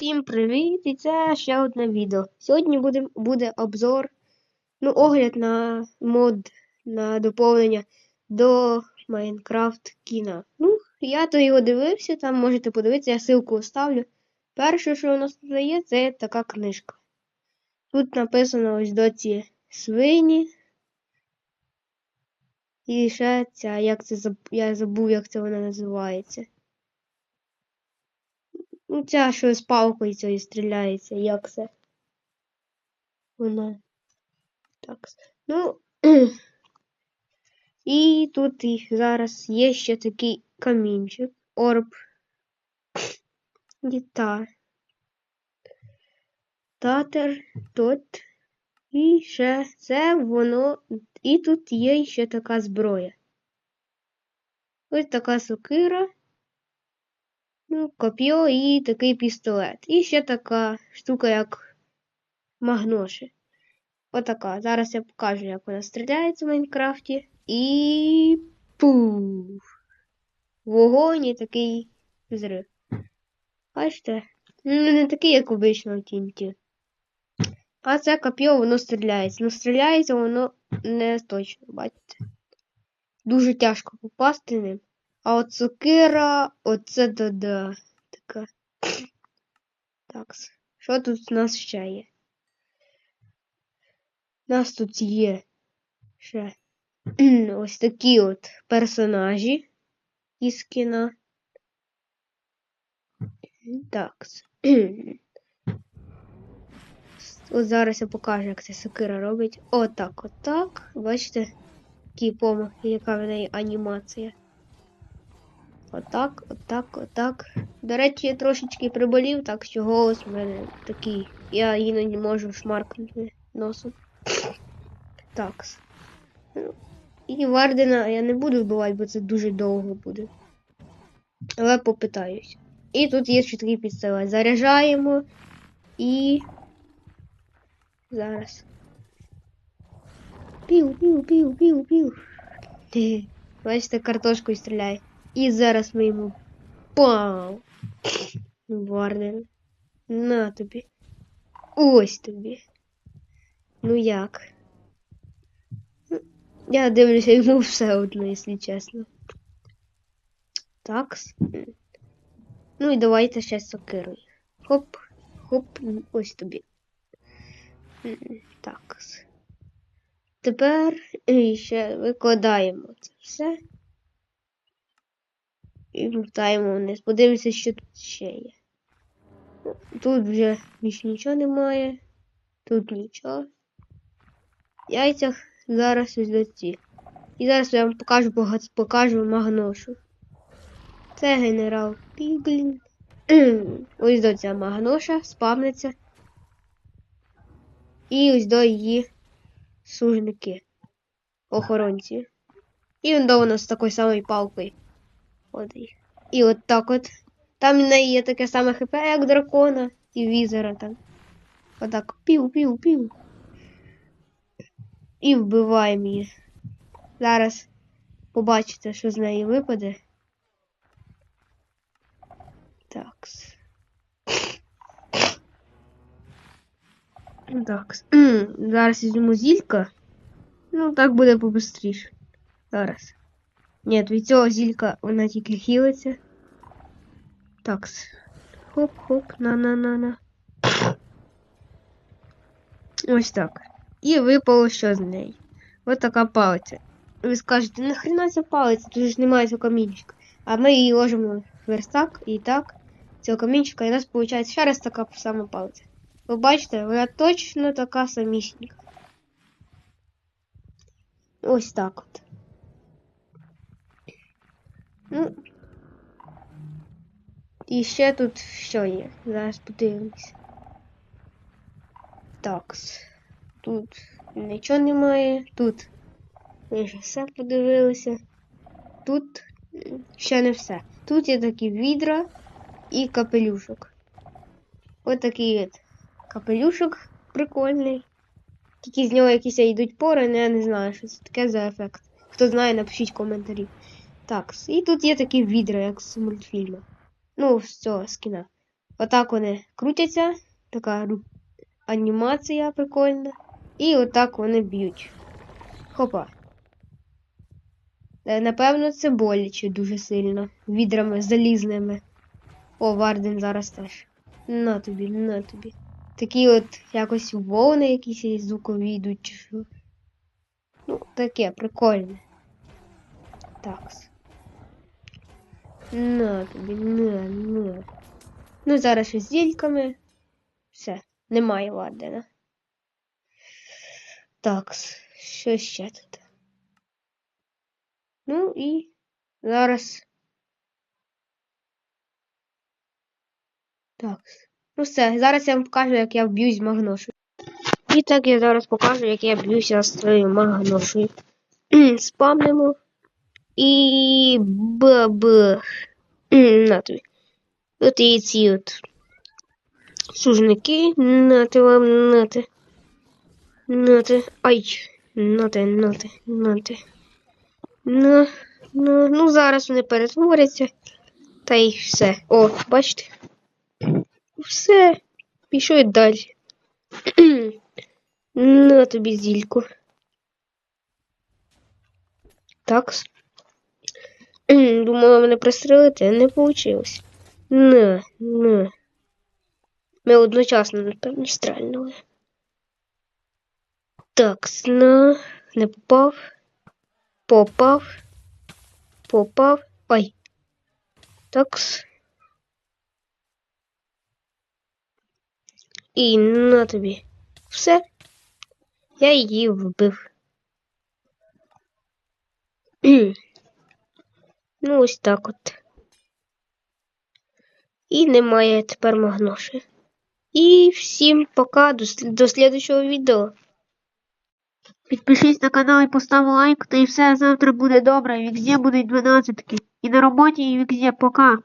Всім привіт! І це ще одне відео. Сьогодні буде, буде обзор, ну, огляд на мод на доповнення до Майнкрафт кіна. Ну, я то його дивився, там можете подивитися, я ссылку оставлю. Перше, що у нас тут є, це така книжка. Тут написано ось до ці свині. І ще ця, як це я забув, як це вона називається. Ну, ця, що з палкою цією стріляється, як це? Вона. Так. Ну. І тут і зараз є ще такий камінчик. Орб. Гітар. Татер тут. І ще це воно. І тут є ще така зброя. Ось така сокира. Ну, коп'є і такий пістолет. І ще така штука, як магноші. Отака. Зараз я покажу, як вона стріляється в Майнкрафті. І. Пуф! Вогонь і такий взрив. Бачите? Ну, не такий, як обично в тінті. А це коп'є, воно стріляється. Ну, стріляється воно не точно, бачите. Дуже тяжко попасти ним. А от сокира, оце да-да. Така. Так. Що тут у нас ще є? У нас тут є ще ось такі от персонажі із кіна. Так. От зараз я покажу, як ця сокира робить. Отак, отак. Бачите, які помахи, яка в неї анімація. Отак, отак, отак. До речі, я трошечки приболів, так що голос в мене такий. Я іноді можу шмаркнути носом. Так. І Вардена я не буду вбивати, бо це дуже довго буде. Але попитаюсь. І тут є ще такий підстилець. Заряджаємо і. Зараз. Пів, пів, пів, пів, пів. Бачите, картошкою стріляє. І зараз ми йому пау. Варден. На тобі. Ось тобі. Ну як? Я дивлюся йому все одно, якщо чесно. Так. Ну і давайте ще сокирою. Хоп, хоп, ось тобі. Так. Тепер е, ще викладаємо це все. І вертаємо вниз. Подивимося, що тут ще є. Тут вже більше нічого немає. Тут нічого. В яйцях зараз ось до ці. І зараз я вам покажу покажу магношу. Це генерал Піглін. ось до ця магноша спавниться. І ось до її служники. Охоронці. І він до вона з такою самою палкою. І. І от так от. Там в неї є таке саме хп, як дракона і візера там. Отак пів-пів-пів. І вбиваємо її. Зараз побачите, що з неї випаде. Такс. Такс. Зараз візьму зілька. Ну, так буде побистріше. Зараз. Ні, від цього зілька вона тільки хілиться. Такс. Хоп-хоп, на-на-на-на. Ось так. І випало що з неї. Ось така палиця. Ви скажете, нахрена ця палиця? Тут ж немає цього камінчика. А ми її ложимо в верстак і так. Цього камінчика, і у нас виходить ще раз така сама палиця. Ви бачите, вона точно така самісінька. Ось так от. Ну. І ще тут що є? Зараз подивимось. Так. Тут нічого немає. Тут ми вже все подивилися. Тут ще не все. Тут є такі відра і капелюшок. Ось такий от капелюшок прикольний. Тільки з нього якісь йдуть пори, але я не знаю, що це таке за ефект. Хто знає, напишіть коментарі. Так, і тут є такі відра, як з мультфільму. Ну, з цього з. Отак вони крутяться, така анімація прикольна. І отак вони б'ють. Хопа. Е, Напевно, це боляче дуже сильно. Відрами залізними. О, Варден зараз теж. На тобі, на тобі. Такі от якось волни якісь звукові йдуть. Ну, таке, прикольне. Так. На тобі, на, на. Ну, зараз із зільками. Все, немає Вардена. Так, що ще тут? Ну і зараз. Так. Ну все, зараз я вам покажу, як я б'юсь магношою. І так я зараз покажу, як я б'юся з цією магношою. Спамнемо. І баб. На тобі. От і ці от сужники. Нате вам, нате. Нате. Ай. Нате, нате, нате. На, на, ну зараз вони перетворяться. Та й все. О, бачите? Все. Пішов далі. На тобі зільку. Так. Думала мене пристрелити, а не вийшло. На, на. Ми одночасно, напевно, стрельнули. Так, на. Не попав. Попав. Попав. Ой. Такс. І на тобі. Все. Я її вбив. ну, ось так от. І немає тепер магноші. І всім пока до, до слідчого відео. Підпишись на канал і постав лайк, та і все завтра буде добре. Вікзє будуть 12. І на роботі, і вікзі. Пока.